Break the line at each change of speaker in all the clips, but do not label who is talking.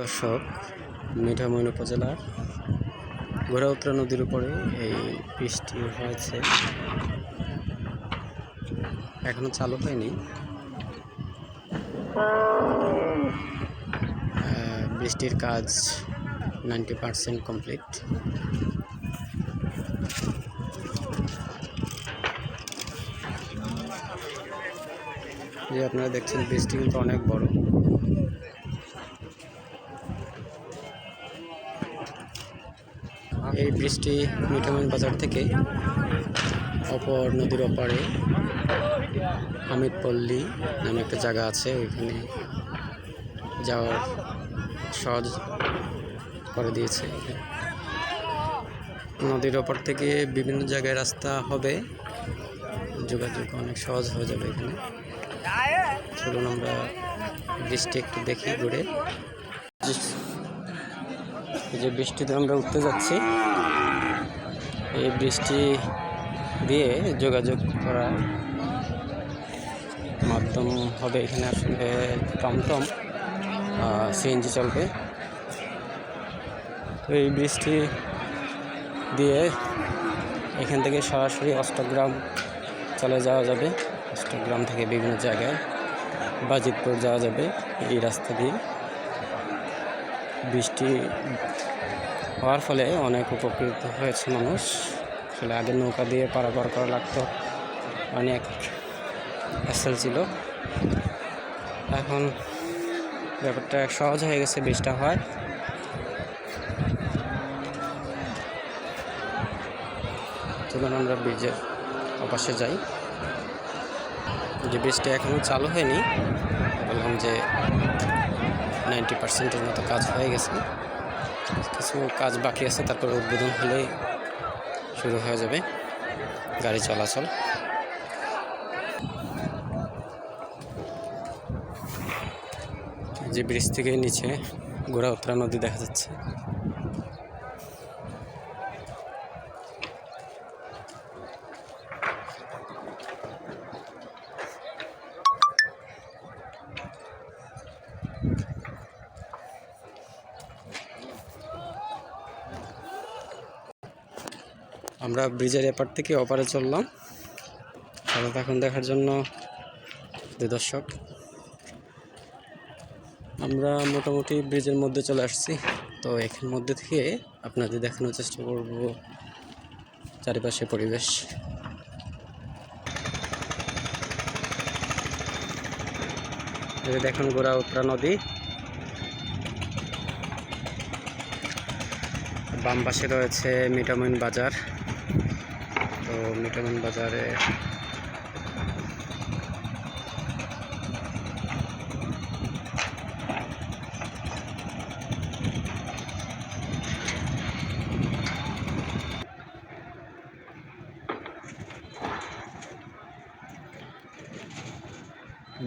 দর্শক মিঠামইন উপজেলার ঘোড়াউত্রা নদীর উপরে এই বৃষ্টি হয়েছে। এখনও চালু হয়নি। বৃষ্টির কাজ নাইনটি পার্সেন্ট কমপ্লিট। যে আপনারা দেখছেন, বৃষ্টি কিন্তু অনেক বড়। এই বৃষ্টি মিঠামইন বাজার থেকে অপর নদীর ওপারে হামিদপল্লী নামে একটা জায়গা আছে, ওইখানে যাওয়ার সহজ করে দিয়েছে। নদীর ওপর থেকে বিভিন্ন জায়গায় রাস্তা হবে, যোগাযোগ অনেক সহজ হয়ে যাবে এখানে। চলুন আমরা বৃষ্টি একটু দেখি ঘুরে। যে বৃষ্টিতে আমরা উঠতে যাচ্ছি। এই বৃষ্টি দিয়ে যোগাযোগ করা মাধ্যম হবে এখানে আসলে টমটম সিএনজি চলবে। তো এই বৃষ্টি দিয়ে এখান থেকে সরাসরি অষ্টগ্রাম চলে যাওয়া যাবে। অষ্টগ্রাম থেকে বিভিন্ন জায়গায় বাজিতপুর যাওয়া যাবে। এই রাস্তা দিয়ে। বৃষ্টি হওয়ার ফলে অনেক উপকৃত হয়েছে মানুষ। আসলে আগে নৌকা দিয়ে পারাপার করা লাগতো। অনেক অ্যাসেল ছিল। এখন ব্যাপারটা সহজ হয়ে গেছে বৃষ্টিটা হয় চলুন আমরা ব্রিজের অপাশে যাই। যে ব্রিজটা এখনও চালু হয়নি, বললাম যে নাইনটি পার্সেন্টের মতো কাজ হয়ে গেছে। কিছু কাজ বাকি আছে, তারপর উদ্বোধন হলেই শুরু হয়ে যাবে গাড়ি চলাচল। যে ব্রিজ থেকে নিচে গোড়া উত্তরা নদী দেখা যাচ্ছে। আমরা ব্রিজের এপার থেকে ওপারে চললাম। খেলা এখন দেখার জন্য দর্শক, আমরা মোটামুটি ব্রিজের মধ্যে চলে আসছি। তো এখান মধ্যে থেকে আপনাদের দেখানোর চেষ্টা করব চারিপাশে পরিবেশ। দেখুন গোড়া উত্তরা নদী। বাম পাশে রয়েছে মিটামিন বাজার। তো মিটামিন বাজারে।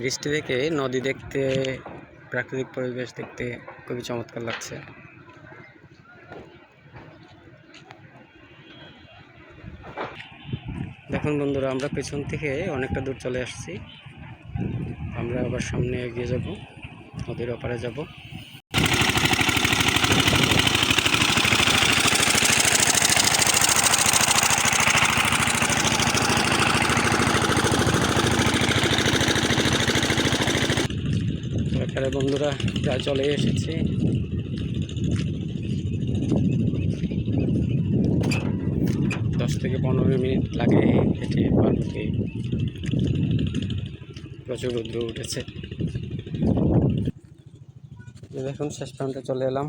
বৃষ্টি দেখে নদী দেখতে প্রাকৃতিক পরিবেশ দেখতে খুবই চমৎকার লাগছে। দেখুন বন্ধুরা আমরা পেছন থেকে অনেকটা দূর চলে আসছি। আমরা আবার সামনে এগিয়ে যাব, নদীর ওপারে যাব। বন্ধুরা প্রায় চলে এসেছি। দশ থেকে পনেরো মিনিট লাগে হেঁটে পার প্রচুর রৌদ্র উঠেছে। দেখুন, শেষ প্রান্তে চলে এলাম।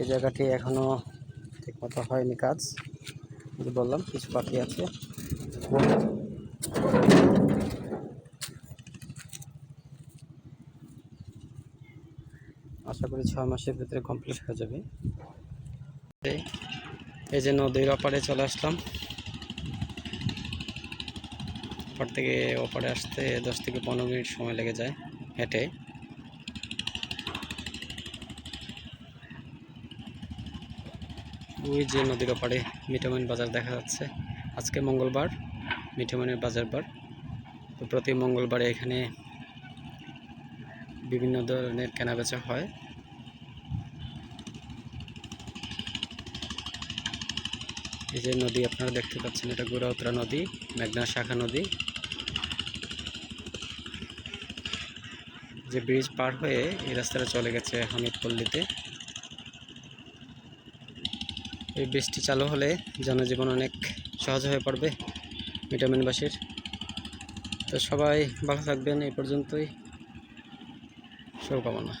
এই জায়গাটি এখনও ঠিক মতো হয়নি কাজ। বললাম, কিছু বাকি আছে। আশা করি ছয় মাসের ভিতরে কমপ্লিট হয়ে যাবে। এই- যে নদীর ওপারে চলে আসলাম। ওপার থেকে ওপারে আসতে দশ থেকে পনেরো মিনিট সময় লেগে যায় হেঁটে। ওই যে নদীর ওপারে মিঠামইন বাজার দেখা যাচ্ছে। আজকে মঙ্গলবার মিঠামইনের বাজার বার। তো প্রতি মঙ্গলবারে এখানে বিভিন্ন ধরনের কেনাবেচা হয়। এই যে নদী আপনারা দেখতে পাচ্ছেন, এটা গুড়াউতরা নদী, মেঘনা শাখা নদী। যে ব্রিজ পার হয়ে এই রাস্তাটা চলে গেছে হামিদপল্লিতে। এই ব্রিজটি চালু হলে জনজীবন অনেক সহজ হয়ে পড়বে ভিটামিনবাসীর তো সবাই ভালো থাকবেন, এই পর্যন্তই। শুভকামনা।